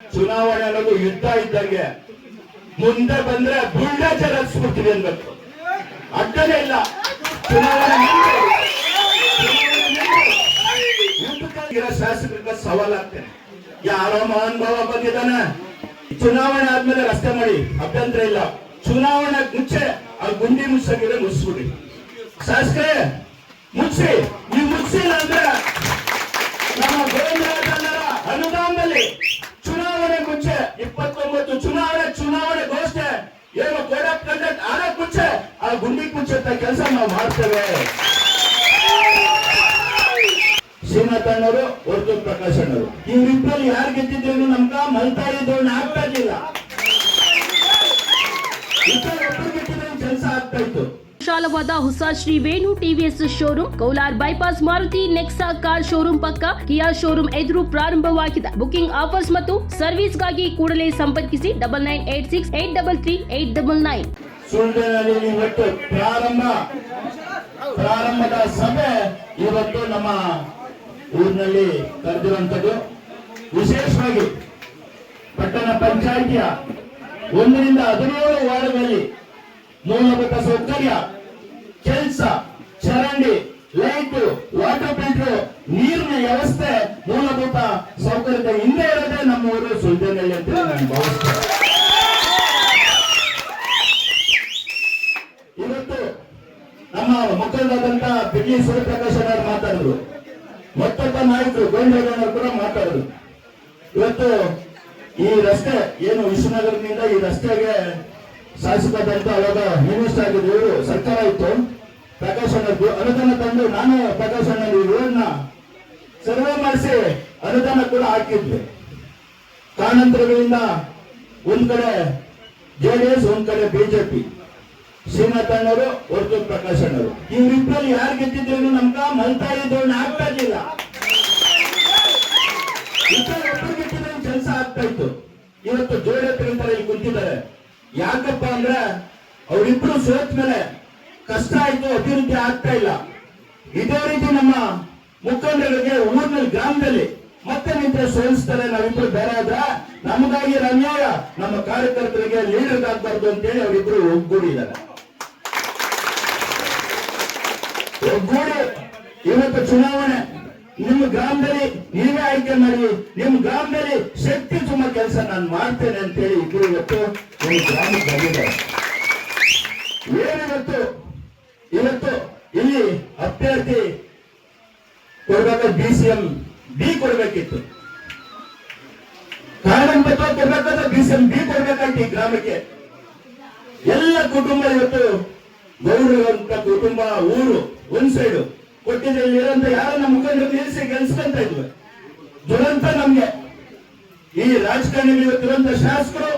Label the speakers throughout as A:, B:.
A: ಚುನಾವಣೆ ಅನ್ನೋದು ಯುದ್ಧ ಇದ್ದಂಗೆ ಮುಂದೆ ಬಂದ್ರೆ ಬುಲ್ಡೇಜರ್ ಹಚ್ಬಿಡ್ತೀವಿ ಅನ್ಬೇಕು. ಅಡ್ಡನೇ ಇಲ್ಲ. ಚುನಾವಣೆ. ಯುದ್ಧಕ್ಕಾಗಿರೋ ಶಾಸಕರಿಗೆ ಸವಾಲಾಗ್ತೇನೆ. ಯಾರೋ ಮಹಾನುಭಾವ ಬಂದಿದ್ದಾನೆ. ಚುನಾವಣೆ ಆದ್ಮೇಲೆ ರಸ್ತೆ ಮಾಡಿ. ಅಭ್ಯಂತರ ಇಲ್ಲ. ಚುನಾವಣೆ ಮುಚ್ಚೆ ಆ ಗುಂಡಿ ಮುಚ್ಚಂಗಿದ್ರೆ ಮುಚ್ಚಿಬಿಡಿ. ಶಾಸಕರೇ ಮುಚ್ಚಿ ನೀವು ಮುಚ್ಚಿಲ್ಲ ಅಂದ್ರೆ ನಮ್ಮ ಗೋವಿಂದರಾಜಣ್ಣರ ಅನುದಾನದಲ್ಲಿ ಚುನಾವಣೆ ಮುಂಚೆ ಇಪ್ಪತ್ತೊಂಬತ್ತು ಚುನಾವಣೆ ಚುನಾವಣೆ ಘೋಷಣೆ. ಏನು ಕೋಡ್ ಆಫ್ ಕಂಡಕ್ಟ್ ಆಗಕ್ ಮುಂಚೆ ಆ ಗುಂಡಿ ಅಂತ ಕೆಲಸ ನಾವು ಮಾಡ್ತೇವೆ. ಶ್ರೀನಾಥಣ್ಣವರು ಹೊರತು ಪ್ರಕಾಶ್ ಅಣ್ಣವರು ಇವರಿಬ್ಬರು ಯಾರು ಗೆದ್ದಿದ್ರು ನಮ್ಗ ಮಲ್ತಾಯಿ
B: ವಿಶಾಲವಾದ ಹೊಸ Shri Venu TVS showroom, Kaular bypass Maruti Nexa car showroom ಪಕ್ಕ ಕಿಯಾ ಶೋರೂಮ್ ಎದುರು ಪ್ರಾರಂಭವಾಗಿದೆ. ಬುಕಿಂಗ್ ಆಫರ್ಸ್ ಮತ್ತು ಸರ್ವಿಸ್ಗಾಗಿ ಕೂಡಲೇ ಸಂಪರ್ಕಿಸಿ double nine eight six eight double three eight double nine.
A: ಪ್ರಾರಂಭ, ಪ್ರಾರಂಭದ ಸಭೆ ಇವತ್ತು ನಮ್ಮ ಊರಿನಲ್ಲಿ ಕರೆದಿರುವಂತದ್ದು ವಿಶೇಷವಾಗಿ ಪಟ್ಟಣ ಪಂಚಾಯಿತಿಯ ಒಂದರಿಂದ ಹದಿನೇಳು ವಾರ್ಡ್ಗಳಲ್ಲಿ ಮೂಲಭೂತ ಸೌಕರ್ಯ ಕೆಲಸ, ಚರಂಡಿ, ಲೈಟ್ ವಾಟರ್ ಫಿಲ್ಟರ್ ನೀರಿನ ವ್ಯವಸ್ಥೆ ಮೂಲಭೂತ ಸೌಕರ್ಯದ ಹಿಂದೆ ಇರೋದೇ ನಮ್ಮ ಊರು ಸುಳ್ಳಿನಲ್ಲಿ ಅಂತ ನಾನು ಭಾವಿಸ್ತೇನೆ. ಇವತ್ತು ನಮ್ಮ ಮುಖಂಡರಾದಂತ ಬಿಡಿ ಸೂರ್ಯಪ್ರಕಾಶ್ ಅವರು ಮಾತಾಡಿದ್ರು. ಮತ್ತೊಬ್ಬ ನಾಯಕರು ಗೋವಿಂದ ಕೂಡ ಮಾತಾಡಿದ್ರು. ಇವತ್ತು ಈ ರಸ್ತೆ ಏನು ವಿಶ್ವನಗರದಿಂದ ಈ ರಸ್ತೆಗೆ ಶಾಸಕದಂತ ಅವಾಗ ಮಿನಿಸ್ಟರ್ ಆಗಿದ್ರು ಸರ್ಕಾರ ಇತ್ತು. ಪ್ರಕಾಶ್ ಅನುದಾನ ತಂದು ನಾನು ಪ್ರಕಾಶ್ ಅಣ್ಣ ಸರ್ವೆ ಮಾಡಿಸಿ ಅನುದಾನ ಕೂಡ ಹಾಕಿದ್ವಿ ಕಾರಣಾಂತರಗಳಿಂದ ಒಂದ್ ಕಡೆ ಜೆಡಿಎಸ್ ಒಂದ್ ಕಡೆ ಬಿಜೆಪಿ ಶ್ರೀನಾಥ್ ಅಣ್ಣವರು ಹೊರತು ಪ್ರಕಾಶ್ ಅಣ್ಣವರು ಇವರಿಬ್ಬರಲ್ಲಿ ಯಾರು ಗೆದ್ದಿದ್ರು ನಮ್ಗ ಮಲ್ತಾ ಇದ್ರು ಆಗ್ತಾ ಇರ್ಲಿಲ್ಲ. ಇಬ್ಬರು ಗೆದ್ದಿದ್ರೆ ಕೆಲಸ ಆಗ್ತಾ ಇತ್ತು. ಇವತ್ತು ಜೋಡೆ ಹತ್ರ ಇಲ್ಲಿ ಕುಂತಿದ್ದಾರೆ. ಯಾಕಪ್ಪ ಅಂದ್ರೆ ಅವರಿಬ್ರು ಸೋತ್ ಮೇಲೆ ಕಷ್ಟ ಆಯ್ತು, ಅಭಿವೃದ್ಧಿ ಆಗ್ತಾ ಇಲ್ಲ. ಇದೇ ರೀತಿ ನಮ್ಮ ಮುಖಂಡರಿಗೆ ಊರಿನಲ್ಲಿ, ಗ್ರಾಮದಲ್ಲಿ ಮತ್ತೆ ನಿಂತ್ರೆ ಸೋಲಿಸ್ತಾರೆ ನಾವಿಬ್ರು ಬೇರೆ ಆದ್ರ ನಮಗಾಗಿ ಅನ್ಯಾಯ. ನಮ್ಮ ಕಾರ್ಯಕರ್ತರಿಗೆ ಲೀಡರ್ ಆಗ್ಬಾರ್ದು ಅಂತೇಳಿ ಅವರಿಬ್ರು ಒಗ್ಗೂಡಿದ್ದಾರೆ. ಒಗ್ಗೂಡಿ ಇವತ್ತು ಚುನಾವಣೆ. ನಿಮ್ಮ ಗ್ರಾಮದಲ್ಲಿ ನೀವೇ ಆಯ್ಕೆ ಮಾಡಿ, ನಿಮ್ಮ ಗ್ರಾಮದಲ್ಲಿ ಶಕ್ತಿ ತುಂಬ ಕೆಲಸ ನಾನು ಮಾಡ್ತೇನೆ ಅಂತೇಳಿ ಇಬ್ರು ಇವತ್ತು ನಿಮ್ಮ ಗ್ರಾಮಕ್ಕೆ ಬಂದಿದ್ದಾರೆ. ಏನಿವತ್ತು? ಇವತ್ತು ಇಲ್ಲಿ ಅಭ್ಯರ್ಥಿ ಕೊಡ್ಬೇಕಾದ್ರೆ ಬಿ ಸಿ ಎಂ ಬಿ ಕೊಡ್ಬೇಕಿತ್ತು. ಪತ್ರ ಕೊಡ್ಬೇಕಾದ್ರೆ ಬಿ ಸಿ ಎಂ ಬಿ ಕೊಡ್ಬೇಕಾಯ್ತು ಈ ಗ್ರಾಮಕ್ಕೆ. ಎಲ್ಲ ಕುಟುಂಬ ಇವತ್ತು ಗೌರವಂತ ಕುಟುಂಬ, ಊರು, ಒಂದ್ ಸೈಡು ಕೊಟ್ಟಿದ್ರೆ ಇಲ್ಲಿರೋಂತ ಯಾರ ನಮ್ಮ ಮುಖಂಡರು ನಿಲ್ಲಿಸಿ ಗೆಲ್ಸ್ಕೊಂತ ಇದ್ವಿ. ದುರಂತ ನಮ್ಗೆ. ಈ ರಾಜಕಾರಣಿಗಳು ಇವತ್ತಿರುವಂತ ಶಾಸಕರು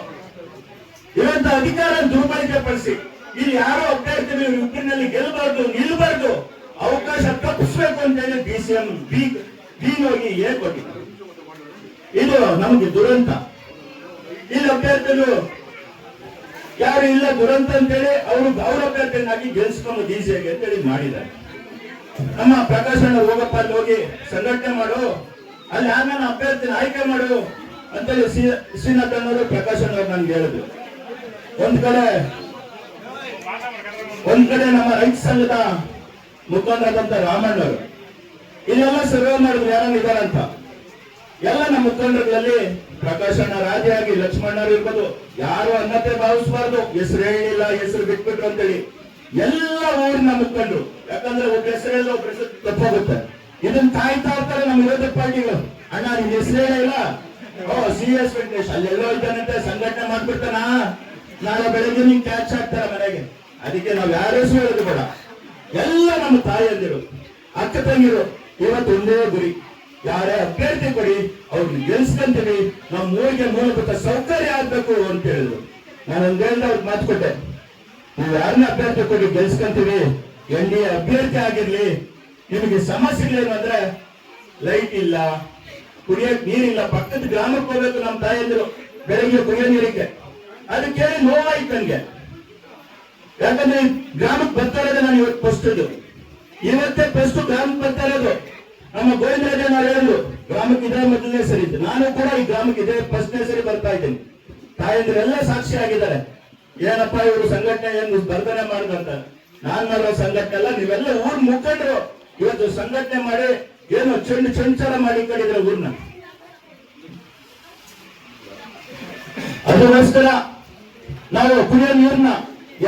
A: ಇವತ್ತ ಅಧಿಕಾರ ದುರ್ಬಳಕೆ ಪಡಿಸಿ ಇಲ್ಲಿ ಯಾರೋ ಅಭ್ಯರ್ಥಿಗಳು ಇಬ್ಬರಿನಲ್ಲಿ ಗೆಲ್ಲಬಾರ್ದು ನಿಲ್ಲಬಾರ್ದು ಅವಕಾಶ ತಪ್ಪಿಸ್ಬೇಕು ಅಂತ ಹೇಳಿ ಡಿ ಸಿ ಎಂ ಬಿ ಹೋಗಿ ಕೊಟ್ಟಿದ್ದಾರೆ. ಇದು ನಮಗೆ ದುರಂತ. ಇಲ್ಲಿ ಅಭ್ಯರ್ಥಿಗಳು ಯಾರು ಇಲ್ಲ ದುರಂತ ಅಂತೇಳಿ ಅವರು ಅವ್ರ ಅಭ್ಯರ್ಥಿಯನ್ನಾಗಿ ಗೆಲ್ಸ್ಕೊಂಡು ಅಂತ ಅಂತೇಳಿ ಮಾಡಿದ್ದಾರೆ. ನಮ್ಮ ಪ್ರಕಾಶ್ ಅಣ್ಣ ಹೋಗಪ್ಪ ಅಲ್ಲಿ ಹೋಗಿ ಸಂಘಟನೆ ಮಾಡು, ಅಲ್ಲಿ ಆಮೇಲೆ ಅಭ್ಯರ್ಥಿನ ಆಯ್ಕೆ ಮಾಡು ಅಂತೇಳಿ ಶ್ರೀ- ಶ್ರೀನಾಥ್ ಅನ್ನೋರು ಪ್ರಕಾಶ್ ಅಣ್ಣ ನನ್ಗೆ ಹೇಳಿದ್ರು. ಒಂದ್ ಕಡೆ ಒಂದ್ ಕಡೆ ನಮ್ಮ ರೈತ ಸಂಘದ ಮುಖಂಡರಾದಂತ ರಾಮಣ್ಣವರು. ಇಲ್ಲೆಲ್ಲ ಸರ್ವೆ ಮಾಡಿದ್ರು ಯಾರನ್ನ ಇದಾರಂತ ಎಲ್ಲ ನಮ್ಮ ಮುಖಂಡರಲ್ಲಿ ಪ್ರಕಾಶಣ್ಣ ರಾಜಾಗಿ ಲಕ್ಷ್ಮಣ್ಣರು ಇರ್ಬೋದು. ಯಾರು ಅನ್ನತೆ ಭಾವಿಸಬಾರ್ದು, ಹೆಸರು ಹೇಳಿಲ್ಲ, ಹೆಸರು ಬಿಟ್ಬಿಟ್ರು ಅಂತೇಳಿ. ಎಲ್ಲ ಊರಿನ ಮುಖಂಡರು. ಯಾಕಂದ್ರೆ ಒಬ್ಬ ಹೆಸರು ಹೇಳಿಲ್ಲ ಒಬ್ಬ ಹೆಸರು ತಪ್ಪೋಗುತ್ತೆ. ಇದನ್ನ ಕಾಯ್ತಾ ಇರ್ತಾರೆ ನಮ್ಮ ವಿರೋಧ ಪಾರ್ಟಿಗಳು. ಅಣ್ಣ, ನಿನ್ ಹೆಸರು ಹೇಳಿಲ್ಲ ಓ, ಸಿ ಎಸ್ ವೆಂಕಟೇಶ್, ಅಲ್ಲೆಲ್ಲೋ ಇದ್ದಾನಂತೆ, ಸಂಘಟನೆ ಮಾಡ್ಬಿಡ್ತಾನ? ನಾಳೆ ಬೆಳಗ್ಗೆ ನಿಂಗೆ ಕ್ಯಾಚ್ ಆಗ್ತಾರ ಮನೆಗೆ. ಅದಕ್ಕೆ ನಾವು ಯಾರ ಹೆಸರು ಹೇಳೋದು ಬೇಡ. ಎಲ್ಲ ನಮ್ಮ ತಾಯಿಯಂದಿರು, ಅಕ್ಕ ತಂಗಿರು, ಇವತ್ತು ಒಂದೇ ಗುರಿ. ಯಾರೇ ಅಭ್ಯರ್ಥಿ ಕೊಡಿ ಅವ್ರನ್ನ ಗೆಲ್ಸ್ಕಂತೀವಿ. ನಮ್ಮ ಊರಿಗೆ ಮೂಲಭೂತ ಸೌಕರ್ಯ ಆಗ್ಬೇಕು ಅಂತ ಹೇಳಿದ್ರು. ನಾನು ಒಂದೇಳ್ದ ಅವ್ರಿಗೆ ಮಾತು ಕೊಟ್ಟೆ. ನೀವು ಯಾರನ್ನ ಅಭ್ಯರ್ಥಿ ಕೊಡಿ, ಗೆಲ್ಸ್ಕಂತೀವಿ. ಎನ್ ಡಿ ಅಭ್ಯರ್ಥಿ ಆಗಿರ್ಲಿ. ನಿಮಗೆ ಸಮಸ್ಯೆಗಳೇನು ಅಂದ್ರೆ, ಲೈಟ್ ಇಲ್ಲ, ಕುಡಿಯಕ್ ನೀರಿಲ್ಲ, ಪಕ್ಕದ ಗ್ರಾಮಕ್ಕೆ ಹೋಗ್ಬೇಕು ನಮ್ಮ ತಾಯಂದಿರು ಬೆಳಗ್ಗೆ ಕುಡಿಯೋ ನೀರಿಗೆ. ಅದಕ್ಕೆ ನೋವಾಯ್ತು ನನ್ಗೆ. ಯಾಕಂದ್ರೆ ಗ್ರಾಮಕ್ಕೆ ಬರ್ತಾ ಇರೋದೇ ನಾನು ಇವತ್ತು ಫಸ್ಟ್ ಇವತ್ತೇ ಫಸ್ಟ್ ಗ್ರಾಮಕ್ಕೆ ಬರ್ತಾ ಇರೋದು. ನಮ್ಮ ಗೋವಿಂದರಾಜಣ್ಣ ಹೇಳಿದ್ರು, ಗ್ರಾಮಕ್ಕೆ ಇದೇ ಮೊದಲನೇ ಸರಿ ಇತ್ತು ನಾನು ಕೂಡ ಈ ಗ್ರಾಮಕ್ಕೆ ಇದೇ ಫಸ್ಟ್ನೇ ಸರಿ ಬರ್ತಾ ಇದ್ದೀನಿ. ತಾಯಂದಿರೆಲ್ಲ ಸಾಕ್ಷಿ ಆಗಿದ್ದಾರೆ ಏನಪ್ಪ ಇವರು ಸಂಘಟನೆ ಏನು ಬರ್ಧನೆ ಮಾಡಿದಂತ ನಾನ್ ಮಾಡೋ ಸಂಘಟನೆ ಅಲ್ಲ, ನೀವೆಲ್ಲ ಊರ್ ಮುಖಂಡರು. ಇವತ್ತು ಸಂಘಟನೆ ಮಾಡಿ ಏನು ಚಂಡ್ ಚಂಚಲ ಮಾಡಿ ಕಡಿದ್ರೆ ಊರ್ನ. ಅದಕ್ಕೋಸ್ಕರ ನಾವು ಕುಡಿಯೋ ನೀರ್ನ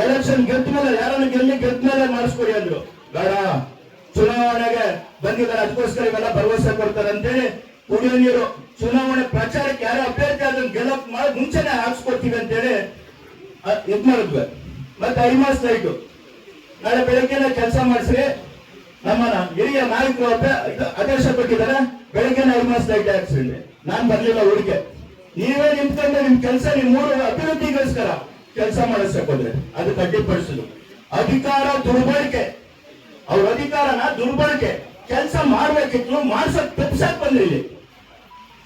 A: ಎಲೆಕ್ಷನ್ ಗೆದ್ದ ಮೇಲೆ ಯಾರನ್ನು ಗೆಲ್ಲಿ ಗೆದ್ದ ಮೇಲೆ ಮಾಡಿಸ್ಕೊಡಿ ಅಂದ್ರು. ಬೇಡ. ಚುನಾವಣೆಗೆ ಬಂದಿದ್ದಾರೆ, ಅದಕ್ಕೋಸ್ಕರ ಇವೆಲ್ಲ ಭರವಸೆ ಕೊಡ್ತಾರೆ ಅಂತೇಳಿ ಕುಡಿಯೋ ನೀರು. ಚುನಾವಣೆ ಪ್ರಚಾರಕ್ಕೆ ಯಾರು ಅಭ್ಯರ್ಥಿ ಅದನ್ನ ಗೆಲ್ಲಕ್ ಮಾಡಿ, ಮುಂಚೆನೆ ಹಾಕ್ಸ್ಕೊಡ್ತೀವಿ ಅಂತೇಳಿ ಇದ್ ಮಾಡಿದ್ವಿ. ಮತ್ತೆ ಐಮಾಸ್ ನೈಟು ನಾಳೆ ಬೆಳಗ್ಗೆನೆ ಕೆಲಸ ಮಾಡಿಸ್ರಿ ನಮ್ಮನ್ನ ಹಿರಿಯ ನಾಯಕರು ಆದೇಶ ಕೊಟ್ಟಿದ್ದಾರೆ. ಬೆಳಗ್ಗೆನೆ ಐಮಾಸ್ ಲೈಟ್ ಹಾಕ್ಸ್ರಿ ನಾನ್ ಬರ್ಲಿಲ್ಲ ಹುಡುಗೆ ನೀವೇ ನಿಂತ್ಕೊಂಡ್ರೆ ನಿಮ್ ಕೆಲಸ, ನಿಮ್ ಮೂರು ಅಭಿವೃದ್ಧಿಗೋಸ್ಕರ. ಕೆಲಸ ಮಾಡಿಸಕ್ ಹೋದ್ರೆ ಅದು ಅಡ್ಡಿಪಡಿಸುದು ಅಧಿಕಾರ ದುರ್ಬಳಕೆ. ಅವ್ರ ಅಧಿಕಾರನ ದುರ್ಬಳಕೆ. ಕೆಲಸ ಮಾಡ್ಬೇಕಿತ್ತು ಮಾಡ್ಸಕ್ ತಪ್ಸಕ್ ಬಂದ್ರಿ ಇಲ್ಲಿ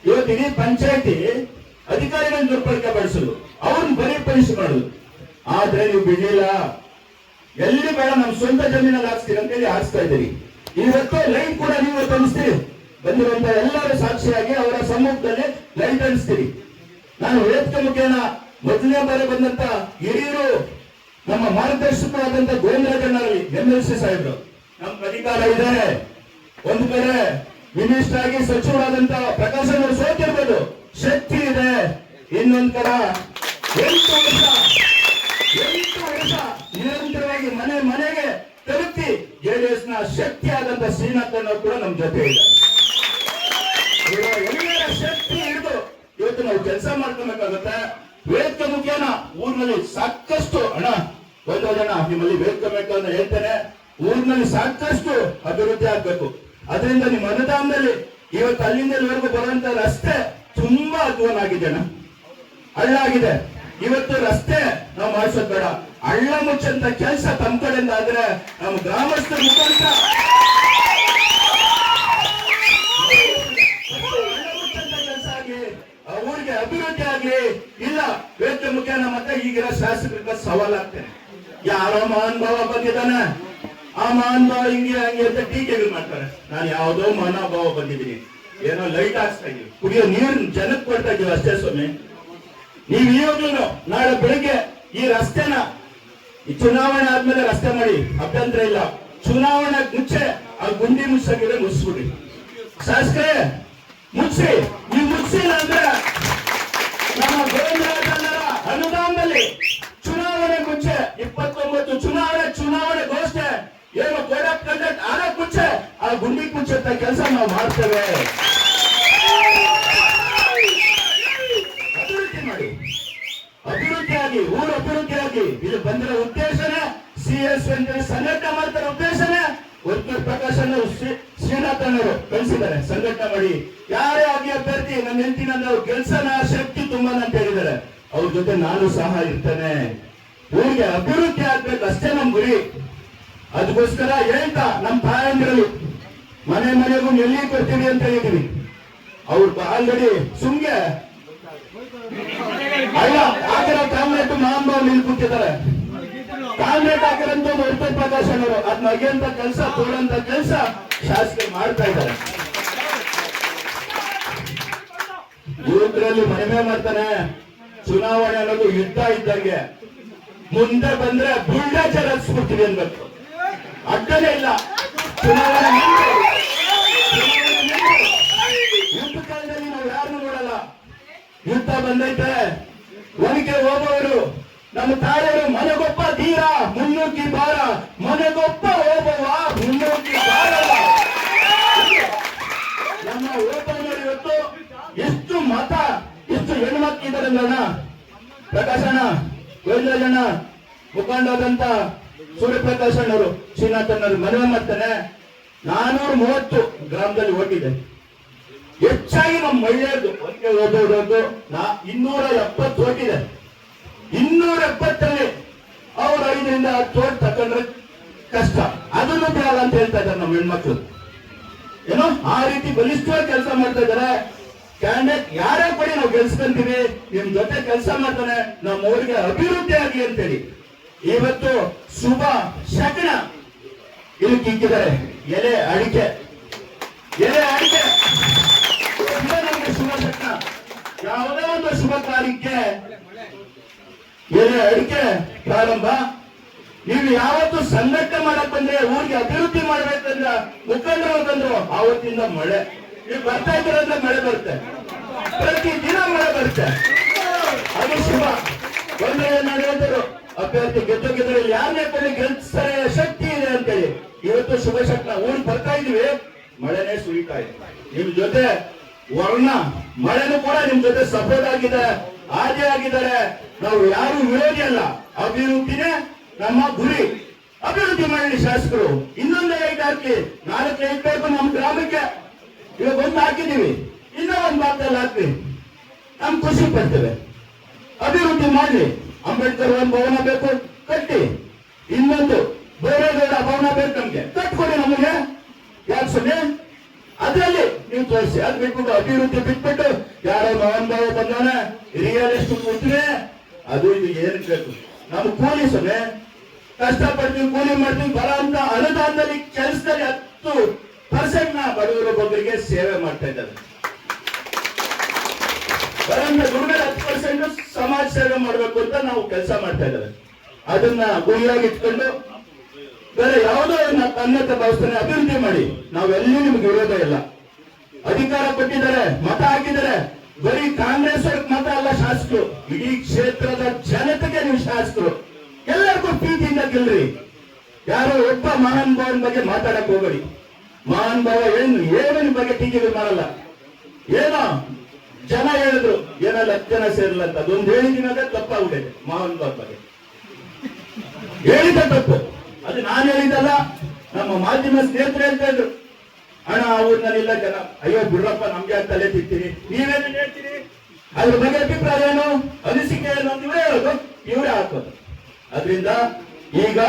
A: ಇವತ್ತು ಇಡೀ ಪಂಚಾಯತಿ ಅಧಿಕಾರಿಗಳನ್ನ ದುರ್ಬಳಕೆ ಪಡಿಸುದು ಅವ್ರನ್ನ ಬರೀ ಪರೀಕ್ಷೆ ಮಾಡುದು. ಆದ್ರೆ ನೀವು ಬಿಡ್ಲಿಲ್ಲ. ಎಲ್ಲಿ ಬೇಡ, ನಮ್ ಸ್ವಂತ ಜಮೀನಲ್ಲಿ ಹಾಕ್ಸ್ತೀರಿ ಅಂತ ಹೇಳಿ ಹಾಕ್ಸ್ತಾ ಇದ್ದೀರಿ. ಇವತ್ತೇ ಲೈನ್ ಕೂಡ ನೀವು ತಂದಿಸ್ತೀರಿ ಬಂದಿರುವಂತ ಎಲ್ಲರ ಸಾಕ್ಷಿಯಾಗಿ ಅವರ ಸಮ್ಮುಖದಲ್ಲಿ ಲೈನ್ ಅನಿಸ್ತೀರಿ ನಾನು ವೇದಿಕೆ ಮುಖೇನ ಮೊದಲನೇ ಬಾರಿ ಬಂದಂತ ಹಿರಿಯರು ನಮ್ಮ ಮಾರ್ಗದರ್ಶಕರಾದಂತ ಎಂ ಎಲ್ ಸಿ ಸಾಹೇಬ್ರು. ನಮ್ ಅಧಿಕಾರ ಇದೆ ಒಂದು ಕಡೆ ಮಿನಿಸ್ಟರ್ ಆಗಿ ಸಚಿವರಾದಂತ ಪ್ರಕಾಶ್ ಅವರು ಸೋತಿರ್ಬೋದು. ಶಕ್ತಿ ಇದೆ. ಇನ್ನೊಂದ್ ಕಡೆ ಎಂಟು ವರ್ಷ ಎಂಟು ವರ್ಷ ನಿರಂತರವಾಗಿ ಮನೆ ಮನೆಗೆ ತಲುಪಿ ಜೆಡಿಎಸ್ನ ಆದಂತ ಶ್ರೀನಾಥನ್ ಕೂಡ ನಮ್ ಜೊತೆ ಇದೆ ಎಲ್ಲರ ಶಕ್ತಿ ಹಿಡಿದು ಇವತ್ತು ನಾವು ಕೆಲಸ ಮಾಡ್ಕೊಬೇಕಾಗುತ್ತೆ. ವೇದಿಕೆ ಮುಖೇನ ಊರಿನಲ್ಲಿ ಸಾಕಷ್ಟು ಹಣ ಒಂದು ಜನ ನಿಮ್ಮಲ್ಲಿ ವೇದಿಕೆ ಬೇಕು ಅಂತ ಹೇಳ್ತೇನೆ. ಊರಿನಲ್ಲಿ ಸಾಕಷ್ಟು ಅಭಿವೃದ್ಧಿ ಆಗ್ಬೇಕು. ಅದರಿಂದ ನಿಮ್ಮ ಅನುದಾನದಲ್ಲಿ ಇವತ್ತು ಅಲ್ಲಿಂದ ಇಲ್ಲಿವರೆಗೂ ಬರುವಂತ ರಸ್ತೆ ತುಂಬಾ ಅಧ್ವಾನ ಆಗಿದೆ ಅಣ್ಣ. ಹಳ್ಳ ಆಗಿದೆ ಇವತ್ತು ರಸ್ತೆ ನಾವು ಮಾಡಿಸೋದ್ ಬೇಡ. ಹಳ್ಳ ಮುಚ್ಚಂತ ಕೆಲಸ ತಮ್ಮ ಕಡೆಯಿಂದ ಆದ್ರೆ ನಮ್ಮ ಗ್ರಾಮಸ್ಥರ ಮುಖಾಂತರ ಆ ಊರಿಗೆ ಅಭಿವೃದ್ಧಿ ಆಗ್ಲಿ. ಇಲ್ಲ ವೇದಿಕೆ ಮುಖ್ಯ ಮತ್ತೆ ಈಗಿರೋ ಶಾಸಕರಿಗೆ ಸವಾಲಾಗ್ತೇನೆ ಯಾರೋ ಮಹಾನ್ ಭಾವ ಬಂದಿದ್ದಾನೆ. ಆ ಮಹಾನ್ ಭಾವ ಹಿಂಗೆ, ಹಂಗೆ ಅಂತ ಟೀಕೆಗಳು ಮಾಡ್ತಾರೆ. ನಾನು ಯಾವುದೋ ಮನೋಭಾವ ಬಂದಿದ್ದೀನಿ. ಏನೋ ಲೈಟ್ ಹಾಕ್ಸ್ತಾ ಇದೀವಿ ಕುಡಿಯೋ ನೀರು ಜನಕ್ಕೆ ಕೊಡ್ತಾ ಇದೀವಿ ಅಷ್ಟೇ ಸ್ವಾಮಿ. ನೀವ್ ಇವಾಗ್ಲೂ ನಾಳೆ ಬೆಳಿಗ್ಗೆ ಈ ರಸ್ತೆನ, ಈ ಚುನಾವಣೆ ಆದ್ಮೇಲೆ ರಸ್ತೆ ಮಾಡಿ. ಅಭ್ಯಂತರ ಇಲ್ಲ. ಚುನಾವಣೆ ಮುಂಚೆ ಆ ಗುಂಡಿ ಮುಚ್ಚಂಗಿದ್ರೆ ಮುಚ್ಚಿಬಿಡಿ. ಶಾಸಕರೇ, ಮುಚ್ಚಿ. ನೀವು ಮುಚ್ಚಿಲ್ಲ ಅಂದ್ರೆ ಗೋವಿಂದರಾಜಣ್ಣರ ಅನುದಾನದಲ್ಲಿ ಚುನಾವಣೆ ಮುಂಚೆ, ಇಪ್ಪತ್ತೊಂಬತ್ತು ಚುನಾವಣೆ ಚುನಾವಣೆ ಘೋಷಣೆ, ಏನು ಕೋಡ್ ಆಫ್ ಕಂಡಕ್ಟ್ ಮುಂಚೆ, ಆ ಗುಂಡಿ ಮುಚ್ಚಂತ ಕೆಲಸ ನಾವು ಮಾಡ್ತೇವೆ. ಅಭಿವೃದ್ಧಿ ಮಾಡಿ. ಅಭಿವೃದ್ಧಿಯಾಗಿ ಊರು ಅಭಿವೃದ್ಧಿಯಾಗಿ ಇಲ್ಲಿ ಬಂದಿರೋ ಉದ್ದೇಶನೇ, ಸಿ ಎಸ್ ಸಂಘಟನೆ ಮಾಡ್ತಾರೆ ಉದ್ದೇಶನೇ ಒತ್ತೂರು ಪ್ರಕಾಶ್ ಅನ್ನು ಶ್ರೀ- ಶ್ರೀನಾಥನ್ ಕಳಿಸಿದ್ದಾರೆ ಸಂಘಟನೆ ಮಾಡಿ ಯಾರೇ ಆಗಿ ಅಭ್ಯರ್ಥಿ, ನನ್ನ ಹೆಂಡತಿನ ನಾವು ಕೆಲಸನ ಶಕ್ತಿ ತುಂಬಾ ಅಂತ ಹೇಳಿದ್ದಾರೆ. ಅವ್ರ ಜೊತೆ ನಾನು ಸಹ ಇರ್ತೇನೆ. ಊರಿಗೆ ಅಭಿವೃದ್ಧಿ ಆಗ್ಬೇಕು, ಅಷ್ಟೇ ನಮ್ ಗುರಿ. ಅದಕ್ಕೋಸ್ಕರ ಹೇಳ್ತಾ, ನಮ್ ತಾಯಂದಿರಲ್ಲಿ ಮನೆ ಮನೆಗೂ ಎಲ್ಲಿ ಕೊಡ್ತೀವಿ ಅಂತ ಹೇಳಿದೀವಿ. ಅವ್ರು ಆಲ್ರೆಡಿ ಸುಮ್ಗೆ. ಅಲ್ಲ ಹಾಕಿರೋ ಕಾಂಗ್ರೆಟ್ ಮಹಾನುಭಾವ್ ನಿಲ್ ಕೂತಿದ್ದಾರೆ ಕಾಂಗ್ರೆಟ್ ಹಾಕಿರಂತ ಉತ್ತರ ಪ್ರಕಾಶ್ ಅವರು ಅದ್ ಅಗೆಯಂತ ಕೆಲಸ ತೋಡಂತ ಕೆಲಸ ಶಾಸಕರು ಮಾಡ್ತಾ ಇದ್ದಾರೆ. ಯುವಕರಲ್ಲಿ ಮಹಿಮೆ ಮಾಡ್ತಾನೆ. ಚುನಾವಣೆ ಅನ್ನೋದು ಯುದ್ಧ ಇದ್ದಂಗೆ. ಮುಂದೆ ಬಂದ್ರೆ ಬುಲ್ಡಾಚರ್ ಹಚ್ಬಿಡ್ತೀವಿ ಅನ್ಬೇಕು. ಅಡ್ಡನೇ ಇಲ್ಲ. ಚುನಾವಣೆ. ಯುದ್ಧ ಕಾಲದಲ್ಲಿ ನಾವು ಯಾರನ್ನು ನೋಡಲ್ಲ. ಯುದ್ಧ ಬಂದೈತೆ. ಒನಕೆ ಹೋಗುವವರು ನಮ್ಮ ತಾಯಿಯವರು ಮನೆಗೊಪ್ಪ ಧೀರ ಮುನ್ನೂಕಿ ಬಾರ ಮನೆಗೊಪ್ಪ ಓಬವ ಮುನ್ನೂಕಿ ಬಾರ ನಮ್ಮ ಓಪನವರು ಇವತ್ತು ಎಷ್ಟು ಮತ, ಎಷ್ಟು ಹೆಣ್ಮಕ್ಳಿದ್ದಾರೆ ಅಣ್ಣ? ಪ್ರಕಾಶಣ್ಣ ಗೋವಿಂದರಾಜಣ್ಣ ಮುಖಂಡರಾದಂತ ಸೂರ್ಯಪ್ರಕಾಶ್ ಅಣ್ಣವರು ಶ್ರೀನಾಥಣ್ಣವರು ಮನವಿ ಮಾಡ್ತಾನೆ. ನಾನೂರ ಮೂವತ್ತು ಗ್ರಾಮದಲ್ಲಿ ಓಟಿದೆ ಹೆಚ್ಚಾಗಿ ನಮ್ಮ ಮಹಿಳೆಯರದು ಒಂದೇ ಓದೋದು ನಾ ಇನ್ನೂರ ಎಪ್ಪತ್ತು ಓಟಿದೆ ಇನ್ನೂರ ಎಪ್ಪತ್ತರಲ್ಲಿ ಅವ್ರು ಐದರಿಂದ ಹತ್ತು ಓಟ್ ತಕೊಂಡ್ರೆ ಕಷ್ಟ. ಅದನ್ನು ಬೇಡ ಅಂತ ಹೇಳ್ತಾ ಇದ್ದಾರೆ ನಮ್ಮ ಹೆಣ್ಮಕ್ಳು. ಏನೋ ಆ ರೀತಿ ಬಲಿಷ್ಠವಾಗಿ ಕೆಲಸ ಮಾಡ್ತಾ ಇದ್ದಾರೆ. ಕ್ಯಾಂಡಿಡೇಟ್ ಯಾರೇ ಕೊಡಿ ನಾವು ಗೆಲ್ಸ್ಕೊಂತೀವಿ? ನಿಮ್ ಜೊತೆ ಕೆಲಸ ಮಾಡ್ತಾನೆ ನಮ್ಮ ಊರಿಗೆ ಅಭಿವೃದ್ಧಿ ಆಗ್ಲಿ ಅಂತೇಳಿ. ಇವತ್ತು ಶುಭ ಶಕಣ ಇಲ್ಲಿ ಕಿಕ್ಕಿದ್ದಾರೆ. ಎಲೆ ಅಡಿಕೆ. ಎಲೆ ಅಡಿಕೆ. ನಮ್ಗೆ ಶುಭ ಶಕಣ ಯಾವುದೇ ಒಂದು ಶುಭ ಕಾರ್ಯಕ್ಕೆ ಎಲೆ ಅಡಿಕೆ ಪ್ರಾರಂಭ? ನೀವು ಯಾವತ್ತು ಸಂಘಟನೆ ಮಾಡಕ್ ಬಂದ್ರೆ ಊರಿಗೆ ಅಭಿವೃದ್ಧಿ ಮಾಡ್ಬೇಕಂದ್ರ ಮುಖಂಡರು ಬಂದ್ರು, ಆವತ್ತಿಂದ ಮಳೆ. ನೀವು ಬರ್ತಾ ಇದ್ರಂದ್ರೆ ಮಳೆ ಬರುತ್ತೆ. ಪ್ರತಿ ದಿನ ಮಳೆ ಬರುತ್ತೆ. ಅದು ಶುಭ. ಒಂದೇ ನಡೆಯುತ್ತರು ಅಭ್ಯರ್ಥಿ ಗೆದ್ದು ಗೆದ್ದರೆ ಯಾರನ್ನೇ ಕಡೆ ಗೆಲ್ಸ್ತಾರೆ, ಶಕ್ತಿ ಇದೆ ಅಂತೇಳಿ. ಇವತ್ತು ಶುಭ ಶಕ್ತ ಊರಿಗೆ ಬರ್ತಾ ಇದೀವಿ ಮಳೆನೇ ಸುರಿತಾ ಇದೆ ನಿಮ್ ಜೊತೆ ವರ್ಣ, ಮಳೆನೂ ಕೂಡ ನಿಮ್ ಜೊತೆ ಸಪೋರ್ಟ್ ಆಗಿದೆ ಆದ್ಯ ಆಗಿದ್ದಾರೆ. ನಾವು ಯಾರು ವಿರೋಧಿ ಅಲ್ಲ. ಅಭಿವೃದ್ಧಿನೇ ನಮ್ಮ ಗುರಿ. ಅಭಿವೃದ್ಧಿ ಮಾಡಲಿ ಶಾಸಕರು. ಇನ್ನೊಂದು ಲೈಟ್ ಹಾಕಿ ನಾಲ್ಕು ಲೈಟ್ ಬೇಕು ನಮ್ಮ ಗ್ರಾಮಕ್ಕೆ. ಇವಾಗ ಒಂದು ಹಾಕಿದೀವಿ ಇನ್ನೂ ಒಂದು ಭಾಗದಲ್ಲಿ ಹಾಕ್ತೀವಿ ನಮ್ ಖುಷಿ ಪಡ್ತೇವೆ. ಅಭಿವೃದ್ಧಿ ಮಾಡಲಿ. ಅಂಬೇಡ್ಕರ್ ಒಂದು ಭವನ ಬೇಕು, ಕಟ್ಟಿ. ಇನ್ನೊಂದು ಬೇರೆ ಭವನ ಬೇಕು ನಮ್ಗೆ. ಕಟ್ಕೊಡಿ ನಮಗೆ. ಯಾಕೆ ಸುಮ್ಮನೆ ಅದರಲ್ಲಿ ನೀವು ತೋರಿಸಿ. ಅದ್ ಬಿಟ್ಬಿಟ್ಟು ಅಭಿವೃದ್ಧಿ ಬಿಟ್ಬಿಟ್ಟು ಯಾರೋ ಮಹಾನ್ ಭಾವ ಬಂದವನ. ರಿಯಲ್ ಎಸ್ಟೇಟ್ ಕೊಡ್ತೀವಿ ಅದು ಇದು ಏನು ಬೇಕು? ನಮ್ಮ ಕೂಲಿ ಕಷ್ಟಪಡ್ತೀವಿ ಕೂಲಿ ಮಾಡ್ತೀವಿ ಬರ ಅಂತ ಅನುದಾನದಲ್ಲಿ ಕೆಲಸದಲ್ಲಿ ಹತ್ತು ಪರ್ಸೆಂಟ್ನ ಬಡವರು ಬಗ್ಗೆ ಸೇವೆ ಮಾಡ್ತಾ ಇದ್ದಾರೆ. ಬರೋಣ ದುಡಿಮೆ ಹತ್ತು ಪರ್ಸೆಂಟ್ ಸಮಾಜ ಸೇವೆ ಮಾಡಬೇಕು ಅಂತ ನಾವು ಕೆಲಸ ಮಾಡ್ತಾ ಇದ್ದಾರೆ. ಅದನ್ನ ಗುರಿಯಾಗಿ ಇಟ್ಕೊಂಡು ಬೇರೆ ಯಾವುದೋ ತನ್ನತ್ತ ಭಾವಿಸ್ತಾನೆ ಅಭಿವೃದ್ಧಿ ಮಾಡಿ. ನಾವೆಲ್ಲೂ ನಿಮ್ಗೆ ವಿರೋಧ ಇಲ್ಲ. ಅಧಿಕಾರ ಕೊಟ್ಟಿದ್ದಾರೆ, ಮತ ಹಾಕಿದ್ದಾರೆ. ಬರೀ ಕಾಂಗ್ರೆಸ್ ಮಾತ್ರ ಅಲ್ಲ ಶಾಸಕರು, ಇಡೀ ಕ್ಷೇತ್ರದ ಜನತೆಗೆ ನೀವು ಶಾಸಕರು. ಎಲ್ಲರಿಗೂ ಪ್ರೀತಿಯಿಂದ ಗೆಲ್ರಿ ಯಾರೋ ಒಬ್ಬ ಮಹಾನ್ ಭಾವನ ಬಗ್ಗೆ ಮಾತಾಡಕ್ ಹೋಗಬೇಡಿ. ಮಹಾನ್ ಭಾವ ಏನು ಏನಿನ ಬಗ್ಗೆ ಟೀಕೆ ಮಾಡಲ್ಲ. ಏನೋ ಜನ ಹೇಳಿದ್ರು ಏನಲ್ಲ ಜನ ಸೇರಲ್ಲ ಅಂತ. ಅದೊಂದು ಹೇಳಿದಿನ ತಪ್ಪಾಗ್ಬಿಟ್ಟಿದೆ ಮಹಾನ್ ಭಾವ ಬಗ್ಗೆ. ಹೇಳಿದ ತಪ್ಪು. ಅದು ನಾನು ಹೇಳಿದ್ದಲ್ಲ, ನಮ್ಮ ಮಾಧ್ಯಮ ಸ್ನೇಹಿತರು ಹೇಳ್ತಾ ಇದ್ರು. ಅಣ್ಣ ಅವ್ರನ್ನೆಲ್ಲ ಜನ, ಅಯ್ಯೋ ಬಿಡ್ರಪ್ಪ, ನಮ್ಗೆ ತಲೆ ತಿಂತೀನಿ ನೀವೇನು ಹೇಳ್ತೀರಿ? ಅದ್ರ ಬಗ್ಗೆ ಅಭಿಪ್ರಾಯ ಏನು? ಅನಿಸಿಕೆ ಏನು ಅಂತ ಹೇಳೋದು, ಇವರೇ ಹಾಕೋದು. ಅದರಿಂದ ಈಗ